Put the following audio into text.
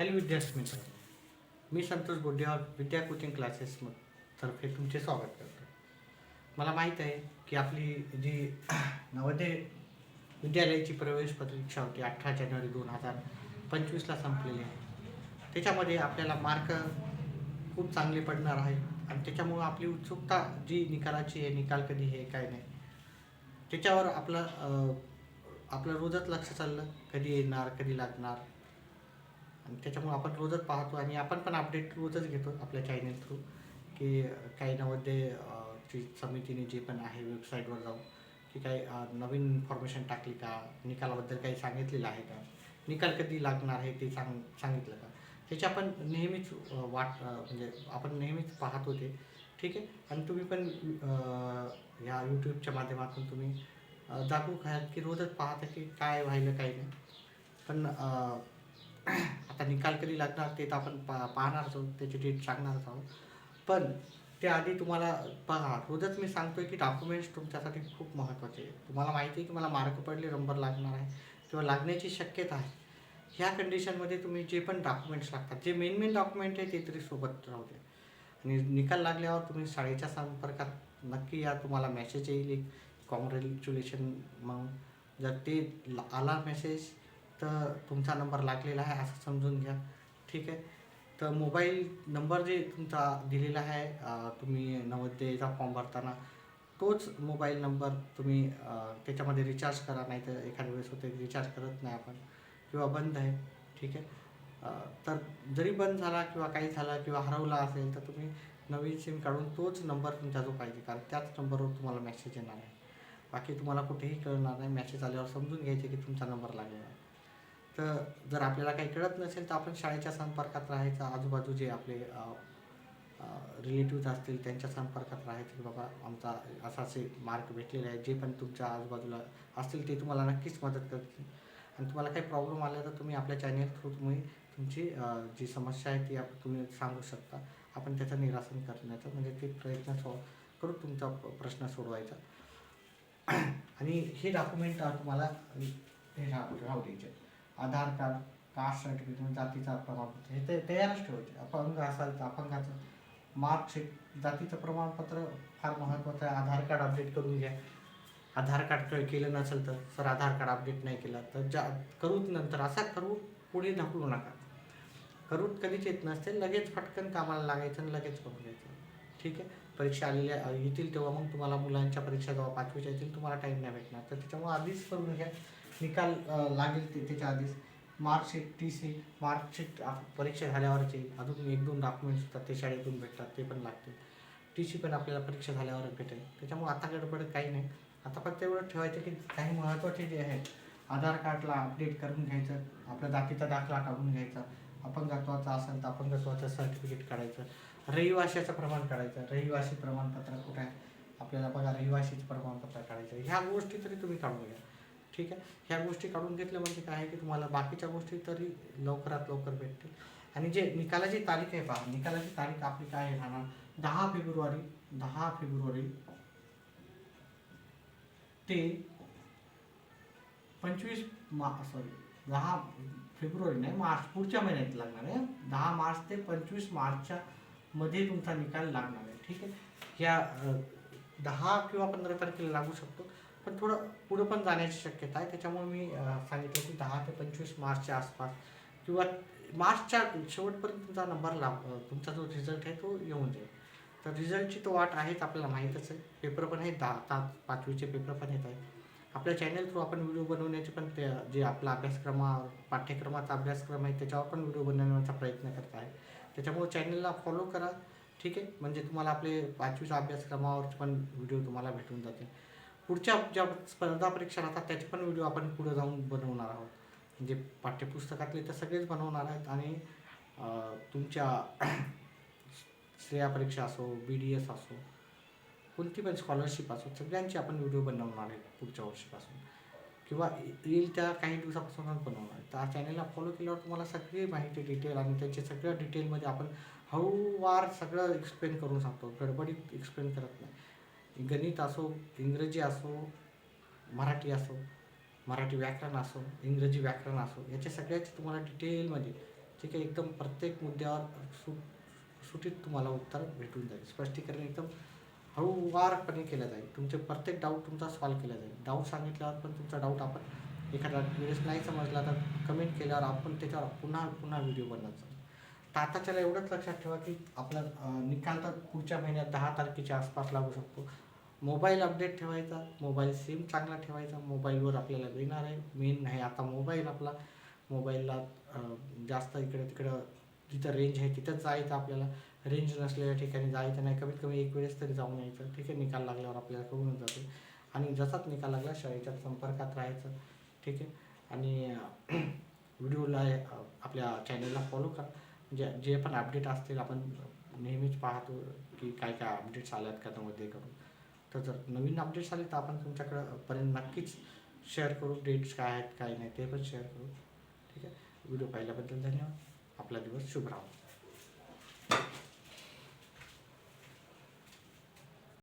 Hello विद्यार्थी मित्र. मी संतोष बोड्या विद्या कोचिंग क्लासेस तर्फे तुमचे स्वागत करतो मला माहीत आहे की आपली जी नवोदय विद्यालयाची प्रवेश परीक्षा होती अठरा जानेवारी दोन हजार पंचवीसला संपलेली आहे. त्याच्यामध्ये आपल्याला मार्क खूप चांगले पडणार आहेत आणि त्याच्यामुळं आपली उत्सुकता जी निकालाची आहे निकाल कधी हे काय नाही त्याच्यावर आपलं आपलं रोजच लक्ष चाललं. कधी येणार कधी लागणार त्याच्यामुळे आपण रोजच पाहतो आणि आपण पण अपडेट रोजच घेतो आपल्या चॅनल थ्रू की काही नवोदय समितीने जे पण आहे वेबसाईटवर जाऊन की काही नवीन इन्फॉर्मेशन टाकली का? निकालाबद्दल काही सांगितलेलं आहे का? निकाल कधी लागणार आहे ते सांग सांगितलं का? त्याची आपण नेहमीच वाट म्हणजे आपण नेहमीच पाहत होते. ठीक आहे? आणि तुम्ही पण ह्या यूट्यूबच्या माध्यमातून तुम्ही जागरूक आहात की रोजच पाहता की काय व्हायलं काय नाही? पण आता निकाल कधी लागणार ते तर आपण पा पाहणारच आहोत त्याची डेट सांगणारच आहोत. पण त्याआधी तुम्हाला पहा रोजच मी सांगतोय की डॉक्युमेंट्स तुमच्यासाठी खूप महत्त्वाचे आहे तुम्हाला माहिती आहे की मला मार्क पडले नंबर लागणार आहे किंवा लागण्याची शक्यता आहे. ह्या कंडिशनमध्ये तुम्ही जे पण डॉक्युमेंट्स लागतात जे मेन मेन डॉक्युमेंट आहे ते तरी सोबत राहू द्या. आणि निकाल लागल्यावर तुम्ही शाळेच्या संपर्कात नक्की या तुम्हाला मेसेज येईल एक. कॉंग्रॅच्युलेशन म्हणून जर ते आला मेसेज तर तुमचा नंबर लागलेला आहे असं समजून घ्या. ठीक आहे? तर मोबाईल नंबर जे तुमचा दिलेला आहे तुम्ही नवोदयचा फॉर्म भरताना तोच मोबाईल नंबर तुम्ही त्याच्यामध्ये रिचार्ज करा नाही तर एखाद्या वेळेस होते रिचार्ज करत नाही आपण किंवा बंद आहे. ठीक आहे? तर जरी बंद झाला किंवा काही झाला किंवा हरवला असेल तर तुम्ही नवीन सिम काढून तोच नंबर तुमचा जो पाहिजे कारण त्याच नंबरवर तुम्हाला मेसेज येणार आहे. बाकी तुम्हाला कुठेही कळणार नाही मेसेज आल्यावर समजून घ्यायचे की तुमचा नंबर लागलेला आहे. तर जर आपल्याला काही कळत नसेल तर आपण शाळेच्या संपर्कात राहायचं. आजूबाजू जे आपले रिलेटिव्ज असतील त्यांच्या संपर्कात राहायचं की बाबा आमचा असा असे मार्क भेटलेले आहे जे पण तुमच्या आजूबाजूला असतील ते तुम्हाला नक्कीच मदत करतील. आणि तुम्हाला काही प्रॉब्लेम आला तर तुम्ही आपल्या चॅनेल थ्रू तुम्ही तुमची जी समस्या आहे ती आप- तुम्ही सांगू शकता. आपण त्याचं निरासन करण्याचं म्हणजे ते प्रयत्न सो करून तुमचा प्रश्न सोडवायचा. आणि हे डॉक्युमेंट तुम्हाला हे राहू द्यायचे. आधार कार्ड कास्ट सर्टिफिकेट म्हणजे जातीचा प्रमाणपत्र हे ते तयारच ठेवायचे. अपंग असाल तर अपंगाचं. मार्कशीट जातीचं प्रमाणपत्र फार महत्त्वाचं आहे. आधार कार्ड अपडेट करून घ्या. आधार कार्ड क- केलं नसेल तर सर आधार कार्ड अपडेट नाही केलं तर ज्या करूच नंतर असा करू पुढे ढकलू नका. करूच कधीच येत नसते. लगेच फटकन कामाला लागायचं आणि लगेच करून घ्यायचं. ठीक आहे? परीक्षा आलेल्या येतील तेव्हा मग तुम्हाला मुलांच्या परीक्षा जेव्हा पाचवीच्या येतील तुम्हाला टाईम नाही भेटणार. तर त्याच्यामुळे आधीच करून घ्या. निकाल लागेल ते त्याच्या आधीच. मार्कशीट टी सी मार्कशीट परीक्षा झाल्यावरचे अजून एक दोन डॉक्युमेंट्स असतात ते शाळेतून भेटतात ते पण लागतील. टी सी पण आपल्याला परीक्षा झाल्यावरच भेटेल. त्याच्यामुळे आता गडबड काही नाही. आता फक्त एवढं ठेवायचं की काही महत्त्वाचे जे आहेत आधार कार्डला अपडेट करून घ्यायचं आपल्या दाखीचा दाखला काढून घ्यायचा अपंगत्वाचा असेल तर अपंगत्वाचं सर्टिफिकेट काढायचं रहिवाशाचं प्रमाण काढायचं रहिवासी प्रमाणपत्र कुठे आहे? आपल्याला बघा रहिवासीचं प्रमाणपत्र काढायचं. ह्या गोष्टी तरी तुम्ही काढून घ्या. ठीक आहे? ह्या गोष्टी काढून घेतल्या म्हणजे काय आहे की तुम्हाला बाकीच्या गोष्टी तरी लवकरात लवकर भेटतील. आणि जे निकालाची तारीख आहे पहा निकालाची तारीख आपली काय राहणार? दहा फेब्रुवारी दहा फेब्रुवारी ते पंचवीस मा सॉरी दहा फेब्रुवारी नाही मार्च पुढच्या महिन्यात लागणार आहे. दहा मार्च ते पंचवीस मार्चच्या मध्ये तुमचा निकाल लागणार आहे. ठीक आहे? ह्या दहा किंवा पंधरा तारखेला लागू शकतो. पण थोडं पुढं पण जाण्याची शक्यता आहे. त्याच्यामुळे मी सांगितलं की दहा ते पंचवीस मार्चच्या आसपास किंवा मार्चच्या शेवटपर्यंत तुमचा नंबर लाव तुमचा जो रिझल्ट आहे तो येऊन जाईल. तर रिझल्टची तो वाट आहेच आपल्याला माहीतच आहे. पेपर पण आहेत दहा तास पाचवीचे पेपर पण येत आहेत. आपल्या चॅनल थ्रू आपण व्हिडिओ बनवण्याचे पण ते जे आपला अभ्यासक्रमा पाठ्यक्रमाचा अभ्यासक्रम आहे त्याच्यावर पण व्हिडिओ बनवण्याचा प्रयत्न करत आहे. त्याच्यामुळे चॅनलला फॉलो करा. ठीक आहे? म्हणजे तुम्हाला आपले पाचवीच्या अभ्यासक्रमावर पण व्हिडिओ तुम्हाला भेटून जातील. पुढच्या ज्या स्पर्धा परीक्षा राहतात त्याचे पण व्हिडिओ आपण पुढे जाऊन बनवणार आहोत. म्हणजे पाठ्यपुस्तकातले तर सगळेच बनवणार आहेत आणि तुमच्या श्रेया परीक्षा असो बी डी एस असो कोणती पण स्कॉलरशिप असो सगळ्यांची आपण व्हिडिओ बनवणार आहे पुढच्या वर्षीपासून. किंवा येईल त्या काही दिवसापासून आपण बनवणार आहे त्या चॅनलला फॉलो केल्यावर तुम्हाला सगळी माहिती डिटेल आणि त्याचे सगळ्या डिटेलमध्ये आपण हळूवार सगळं एक्सप्लेन करून सांगतो. गडबडीत एक्सप्लेन करत नाही. गणित असो इंग्रजी असो मराठी असो मराठी व्याकरण असो इंग्रजी व्याकरण असो याच्या सगळ्याची तुम्हाला डिटेलमध्ये ठीक आहे एकदम प्रत्येक मुद्द्यावर सु सुटीत तुम्हाला उत्तर भेटून जाईल. स्पष्टीकरण एकदम हळूवारपणे केलं जाईल. तुमचे प्रत्येक डाऊट तुमचा सॉल्व केला जाईल. डाऊट सांगितल्यावर पण तुमचा डाऊट आपण एखादा वेळेस नाही समजला तर कमेंट केल्यावर आपण त्याच्यावर पुन्हा पुन्हा व्हिडिओ बनवायचा तर आताच्याला एवढंच लक्षात ठेवा की आपला निकाल तर पुढच्या महिन्यात दहा तारखेच्या आसपास लागू शकतो. मोबाईल अपडेट ठेवायचा मोबाईल सिम चांगला ठेवायचा मोबाईलवर आपल्याला येणार आहे. मेन आहे आता मोबाईल आपला. मोबाईलला जास्त इकडे तिकडं जिथं रेंज आहे तिथंच जायचं आपल्याला. रेंज नसलेल्या ठिकाणी जायचं नाही. कमीत कमी एक वेळेस तरी जाऊन यायचं. ठीक आहे निकाल लागल्यावर आपल्याला कळून जाते. आणि जसाच निकाल लागला शाळेच्या संपर्कात राहायचं. ठीक आहे. आणि व्हिडिओला आपल्या चॅनलला फॉलो करा. जे जे पण अपडेट असतील आपण नेहमीच पाहतो की काय काय अपडेट्स आल्यात का त्यामध्ये करून. तर जर नवीन अपडेट्स आले तर आपण तुमच्याकडं पर्यंत नक्कीच शेअर करू. डेट्स काय आहेत काय नाही ते पण शेअर करू. ठीक आहे? व्हिडिओ पाहिल्याबद्दल धन्यवाद. आपला दिवस शुभ राहो.